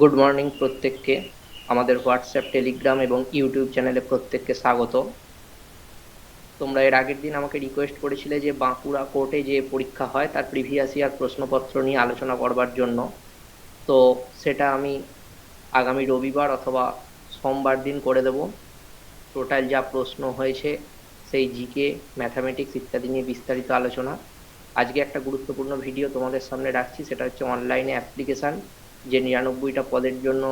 Good morning প্রত্যেককে। আমাদের WhatsApp, Telegram এবং ইউটিউব চ্যানেলে প্রত্যেককে স্বাগত। তোমরা এর আগের দিন আমাকে রিকোয়েস্ট করেছিলে যে বাঁকুড়া কোর্টে যে পরীক্ষা হয়, তার প্রিভিয়াস ইয়ার প্রশ্নপত্র নিয়ে আলোচনা করবার জন্য। তো সেটা আমি আগামী রবিবার অথবা সোমবার দিন করে দেব। টোটাল যা প্রশ্ন হয়েছে, সেই জিকে ম্যাথামেটিক্স ইত্যাদি নিয়ে বিস্তারিত আলোচনা। আজকে একটা গুরুত্বপূর্ণ ভিডিও তোমাদের সামনে রাখছি, সেটা হচ্ছে অনলাইনে অ্যাপ্লিকেশান যে নিরানব্বইটা পদের জন্য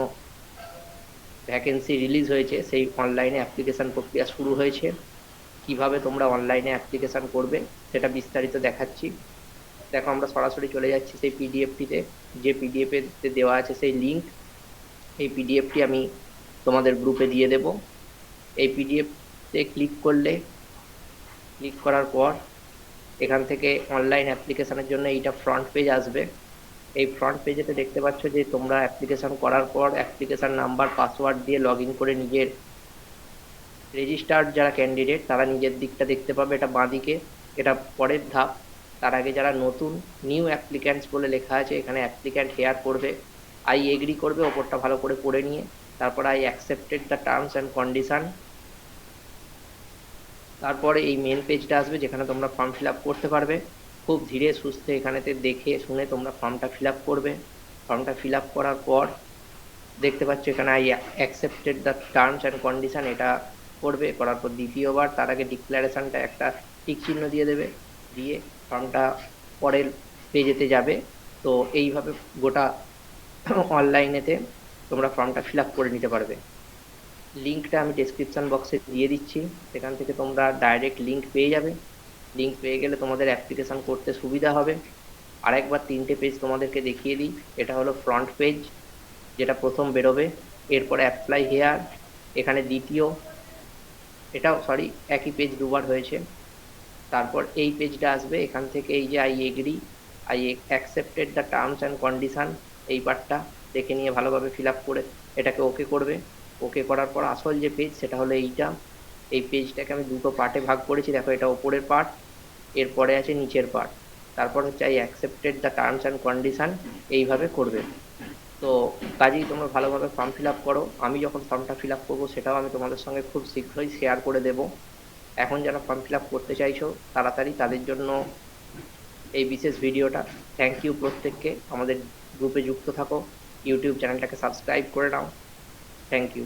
ভ্যাকেন্সি রিলিজ হয়েছে, সেই অনলাইনে অ্যাপ্লিকেশান প্রক্রিয়া শুরু হয়েছে। কীভাবে তোমরা অনলাইনে অ্যাপ্লিকেশান করবে, সেটা বিস্তারিত দেখাচ্ছি। দেখো, আমরা সরাসরি চলে যাচ্ছি সেই পিডিএফটিতে যে পিডিএফে দেওয়া আছে সেই লিঙ্ক এই পিডিএফটি আমি তোমাদের গ্রুপে দিয়ে দেব। এই পিডিএফতে ক্লিক করলে ক্লিক করার পর এখান থেকে অনলাইন অ্যাপ্লিকেশানের জন্য এইটা ফ্রন্ট পেজ আসবে। এই ফ্রন্ট পেজেতে দেখতে পাচ্ছ যে তোমরা অ্যাপ্লিকেশান করার পর অ্যাপ্লিকেশান নাম্বার পাসওয়ার্ড দিয়ে লগ করে নিজের রেজিস্টার্ড যারা ক্যান্ডিডেট তারা নিজের দিকটা দেখতে পাবে। এটা বাঁদিকে, এটা পরের ধাপ। তার আগে যারা নতুন নিউ অ্যাপ্লিক্যান্টস বলে লেখা আছে, এখানে অ্যাপ্লিক্যান্ট হেয়ার করবে। আই এগ্রি করবে, ওপরটা ভালো করে পড়ে নিয়ে। তারপর I accepted the terms and condition তারপরে এই মেন পেজটা আসবে, যেখানে তোমরা ফর্ম ফিল আপ করতে পারবে। খুব ধীরে সুস্থে এখানেতে দেখে শুনে তোমরা ফর্মটা ফিল করবে। ফর্মটা ফিল করার পর দেখতে পাচ্ছ এখানে I accepted the terms and condition এটা করবে। করার পর দ্বিতীয়বার তার আগে ডিক্লারেশনটা একটা টিক চিহ্ন দিয়ে দেবে। দিয়ে ফর্মটা পরের পেজেতে যাবে। তো এইভাবে গোটা অনলাইনেতে তোমরা ফর্মটা ফিল করে নিতে পারবে। লিঙ্কটা আমি ডেসক্রিপশান বক্সে দিয়ে দিচ্ছি। সেখান থেকে তোমরা ডাইরেক্ট লিঙ্ক পেয়ে যাবে। লিঙ্ক পেয়ে গেলে তোমাদের অ্যাপ্লিকেশান করতে সুবিধা হবে। আরেকবার তিনটে পেজ তোমাদেরকে দেখিয়ে দিই। এটা হলো ফ্রন্ট পেজ যেটা প্রথম বেরোবে। এরপরে অ্যাপ্লাই হেয়ার এখানে দ্বিতীয়। এটাও সরি একই পেজ দুবার হয়েছে। তারপর এই পেজটা আসবে। এখান থেকে এই যে I agree I accepted the terms and condition এই পার্টটা দেখে নিয়ে ভালোভাবে ফিল আপ করে এটাকে ওকে করবে। ওকে করার পর আসল যে পেজ সেটা হলো এইটা। এই পেজটাকে আমি দুটো পার্টে ভাগ করেছি। দেখো, এটা ওপরের পার্ট এরপরে আছে নিচের পার্ট তারপর হচ্ছে I accepted the terms and condition এইভাবে করবে। তো কাজেই তোমরা ভালোভাবে ফর্ম ফিল আপ করো। আমি যখন ফর্মটা ফিল আপ করব, সেটাও আমি তোমাদের সঙ্গে খুব শীঘ্রই শেয়ার করে দেব। এখন যারা ফর্ম ফিল আপ করতে চাইছো, তাড়াতাড়ি তাদের জন্য এই বিশেষ ভিডিওটা। থ্যাংক ইউ প্রত্যেককে। আমাদের গ্রুপে যুক্ত থাকো। ইউটিউব চ্যানেলটাকে সাবস্ক্রাইব করে নাও। Thank you